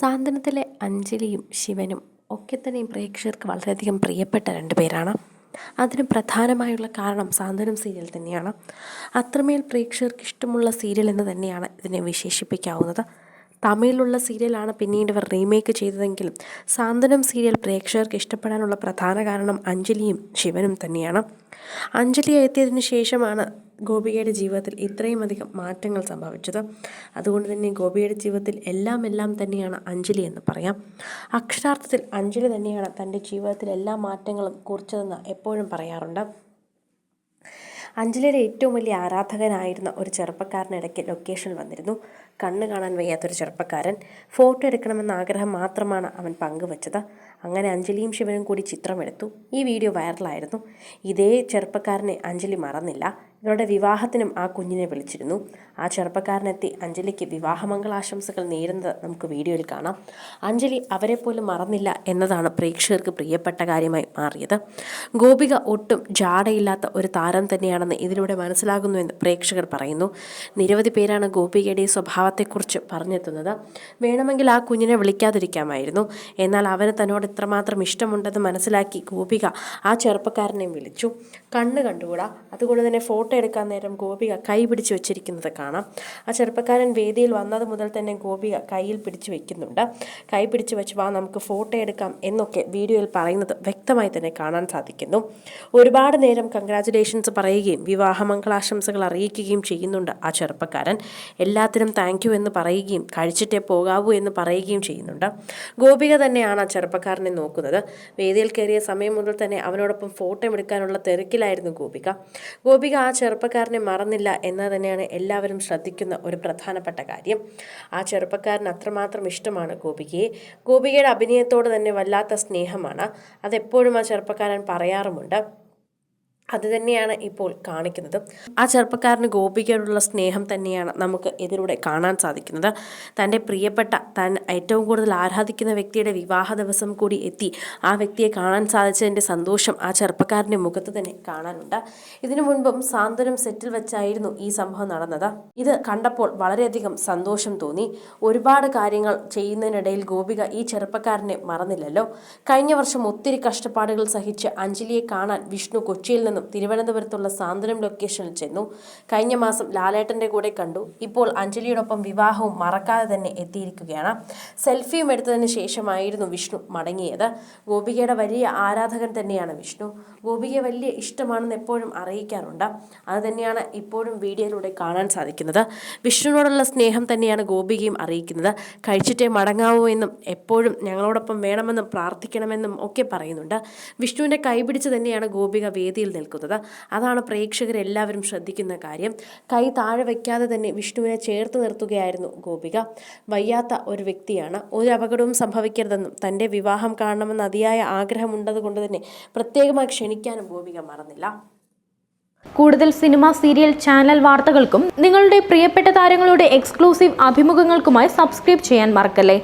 സാന്ത്വനത്തിലെ അഞ്ജലിയും ശിവനും ഒക്കെ തന്നെയും പ്രേക്ഷകർക്ക് വളരെയധികം പ്രിയപ്പെട്ട രണ്ട് പേരാണ്. അതിന് പ്രധാനമായുള്ള കാരണം സാന്ത്വനം സീരിയൽ തന്നെയാണ്. അത്രമേൽ പ്രേക്ഷകർക്ക് ഇഷ്ടമുള്ള സീരിയൽ എന്ന് തന്നെയാണ് ഇതിനെ വിശേഷിപ്പിക്കാവുന്നത്. തമിഴിലുള്ള സീരിയലാണ് പിന്നീട് ഇവർ റീമേക്ക് ചെയ്തതെങ്കിലും സാന്ത്വനം സീരിയൽ പ്രേക്ഷകർക്ക് ഇഷ്ടപ്പെടാനുള്ള പ്രധാന കാരണം അഞ്ജലിയും ശിവനും തന്നെയാണ്. അഞ്ജലി എത്തിയതിനു ശേഷമാണ് ഗോപികയുടെ ജീവിതത്തിൽ ഇത്രയും അധികം മാറ്റങ്ങൾ സംഭവിച്ചത്. അതുകൊണ്ട് തന്നെ ഗോപിയുടെ ജീവിതത്തിൽ എല്ലാം എല്ലാം തന്നെയാണ് അഞ്ജലി എന്ന് പറയാം. അക്ഷരാർത്ഥത്തിൽ അഞ്ജലി തന്നെയാണ് തന്റെ ജീവിതത്തിൽ എല്ലാ മാറ്റങ്ങളും കുറിച്ചതെന്ന് എപ്പോഴും പറയാറുണ്ട്. അഞ്ജലിയുടെ ഏറ്റവും വലിയ ആരാധകനായിരുന്ന ഒരു ചെറുപ്പക്കാരനിടയ്ക്ക് ലൊക്കേഷനിൽ വന്നിരുന്നു. കണ്ണ് കാണാൻ വയ്യാത്തൊരു ചെറുപ്പക്കാരൻ. ഫോട്ടോ എടുക്കണമെന്ന ആഗ്രഹം മാത്രമാണ് അവൻ പങ്കുവച്ചത്. അങ്ങനെ അഞ്ജലിയും ശിവനും കൂടി ചിത്രമെടുത്തു. ഈ വീഡിയോ വൈറലായിരുന്നു ഇതേ ചെറുപ്പക്കാരനെ അഞ്ജലി മറന്നില്ല. ഇവരുടെ വിവാഹത്തിനും ആ കുഞ്ഞിനെ വിളിച്ചിരുന്നു. ആ ചെറുപ്പക്കാരനെത്തി അഞ്ജലിക്ക് വിവാഹമംഗളാശംസകൾ നേരുന്നത് നമുക്ക് വീഡിയോയിൽ കാണാം. അഞ്ജലി അവരെ പോലും മറന്നില്ല എന്നതാണ് പ്രേക്ഷകർക്ക് പ്രിയപ്പെട്ട കാര്യമായി മാറിയത്. ഗോപിക ഒട്ടും ജാടയില്ലാത്ത ഒരു താരം തന്നെയാണെന്ന് ഇതിലൂടെ മനസ്സിലാകുന്നുവെന്ന് പ്രേക്ഷകർ പറയുന്നു. നിരവധി പേരാണ് ഗോപികയുടെ സ്വഭാവത്തെക്കുറിച്ച് പറഞ്ഞെത്തുന്നത്. വേണമെങ്കിൽ ആ കുഞ്ഞിനെ വിളിക്കാതിരിക്കാമായിരുന്നു. എന്നാൽ അവന് തന്നോട് ഇത്രമാത്രം ഇഷ്ടമുണ്ടെന്ന് മനസ്സിലാക്കി ഗോപിക ആ ചെറുപ്പക്കാരനെ വിളിച്ചു. കണ്ണ് കണ്ടുകൂടാ? അതുകൊണ്ട് തന്നെ ഫോട്ടോ എടുക്കാൻ നേരം ഗോപിക കൈ പിടിച്ച് വെച്ചിരിക്കുന്നത് കാണാം. ആ ചെറുപ്പക്കാരൻ വേദിയിൽ വന്നത് മുതൽ തന്നെ ഗോപിക കയ്യിൽ പിടിച്ച് വെക്കുന്നുണ്ട്. കൈ പിടിച്ച് വെച്ച് വാ നമുക്ക് ഫോട്ടോ എടുക്കാം എന്നൊക്കെ വീഡിയോയിൽ പറയുന്നത് വ്യക്തമായി തന്നെ കാണാൻ സാധിക്കുന്നു. ഒരുപാട് നേരം കൺഗ്രാചുലേഷൻസ് പറയുകയും വിവാഹമംഗളാശംസകൾ അറിയിക്കുകയും ചെയ്യുന്നുണ്ട് ആ ചെറുപ്പക്കാരൻ. എല്ലാത്തിനും താങ്ക് എന്ന് പറയുകയും കഴിച്ചിട്ടേ പോകാവൂ എന്ന് പറയുകയും ചെയ്യുന്നുണ്ട്. ഗോപിക തന്നെയാണ് ആ ചെറുപ്പക്കാരനെ നോക്കുന്നത്. വേദിയിൽ കയറിയ സമയം മുതൽ തന്നെ അവനോടൊപ്പം ഫോട്ടോ എടുക്കാനുള്ള തിരക്കിലായിരുന്നു ഗോപിക. ഗോപിക ആ ചെറുപ്പക്കാരനെ മറന്നില്ല എന്ന് തന്നെയാണ് എല്ലാവരും ശ്രദ്ധിക്കുന്ന ഒരു പ്രധാനപ്പെട്ട കാര്യം. ആ ചെറുപ്പക്കാരൻ അത്രമാത്രം ഇഷ്ടമാണ് ഗോപികയെ. ഗോപികയുടെ അഭിനയത്തോട് തന്നെ വല്ലാത്ത സ്നേഹമാണ്. അതെപ്പോഴും ആ ചെറുപ്പക്കാരൻ പറയാറുമുണ്ട്. അത് തന്നെയാണ് ഇപ്പോൾ കാണിക്കുന്നത്. ആ ചെറുപ്പക്കാരന് ഗോപികയോടുള്ള സ്നേഹം തന്നെയാണ് നമുക്ക് ഇതിലൂടെ കാണാൻ സാധിക്കുന്നത്. തന്റെ പ്രിയപ്പെട്ട താൻ ഏറ്റവും കൂടുതൽ ആരാധിക്കുന്ന വ്യക്തിയുടെ വിവാഹ ദിവസം കൂടി എത്തി. ആ വ്യക്തിയെ കാണാൻ സാധിച്ചതിന്റെ സന്തോഷം ആ ചെറുപ്പക്കാരന്റെ മുഖത്ത് തന്നെ കാണാനുണ്ട്. ഇതിനു മുൻപും സാന്ത്വനം സെറ്റിൽ വെച്ചായിരുന്നു ഈ സംഭവം നടന്നത്. ഇത് കണ്ടപ്പോൾ വളരെയധികം സന്തോഷം തോന്നി. ഒരുപാട് കാര്യങ്ങൾ ചെയ്യുന്നതിനിടയിൽ ഗോപിക ഈ ചെറുപ്പക്കാരനെ മറന്നില്ലല്ലോ. കഴിഞ്ഞ വർഷം ഒത്തിരി കഷ്ടപ്പാടുകൾ സഹിച്ച് അഞ്ജലിയെ കാണാൻ വിഷ്ണു കൊച്ചിയിൽ തിരുവനന്തപുരത്തുള്ള സാന്ത്വനം ലൊക്കേഷനിൽ ചെന്നു. കഴിഞ്ഞ മാസം ലാലേട്ടന്റെ കൂടെ കണ്ടു. ഇപ്പോൾ അഞ്ജലിയോടൊപ്പം വിവാഹവും മറക്കാതെ തന്നെ എത്തിയിരിക്കുകയാണ്. സെൽഫിയും എടുത്തതിന് ശേഷമായിരുന്നു വിഷ്ണു മടങ്ങിയത്. ഗോപികയുടെ വലിയ ആരാധകൻ തന്നെയാണ് വിഷ്ണു. ഗോപികയെ വലിയ ഇഷ്ടമാണെന്ന് എപ്പോഴും അറിയിക്കാറുണ്ട്. അത് തന്നെയാണ് ഇപ്പോഴും വീഡിയോയിലൂടെ കാണാൻ സാധിക്കുന്നത്. വിഷ്ണുവിനോടുള്ള സ്നേഹം തന്നെയാണ് ഗോപികയും അറിയിക്കുന്നത്. കഴിച്ചിട്ടേ മടങ്ങാവൂ എന്നും എപ്പോഴും ഞങ്ങളോടൊപ്പം വേണമെന്നും പ്രാർത്ഥിക്കണമെന്നും ഒക്കെ പറയുന്നുണ്ട്. വിഷ്ണുവിന്റെ കൈപിടിച്ച് തന്നെയാണ് ഗോപിക വേദിയിൽ നിൽക്കുന്നത്. അതാണ് പ്രേക്ഷകരെല്ലാവരും ശ്രദ്ധിക്കുന്ന കാര്യം. കൈ താഴെ വയ്ക്കാതെ തന്നെ വിഷ്ണുവിനെ ചേർത്ത് നിർത്തുകയായിരുന്നു ഗോപിക. വയ്യാത്ത ഒരു വ്യക്തിയാണ്. ഒരു അപകടവും സംഭവിക്കരുതെന്നും തന്റെ വിവാഹം കാണണമെന്ന് അതിയായ ആഗ്രഹമുണ്ടത് കൊണ്ട് തന്നെ പ്രത്യേകമായി ക്ഷണിക്കാനും ഗോപിക മറന്നില്ല. കൂടുതൽ സിനിമ സീരിയൽ ചാനൽ വാർത്തകൾക്കും നിങ്ങളുടെ പ്രിയപ്പെട്ട താരങ്ങളുടെ എക്സ്ക്ലൂസീവ് അഭിമുഖങ്ങൾക്കുമായി സബ്സ്ക്രൈബ് ചെയ്യാൻ മറക്കല്ലേ?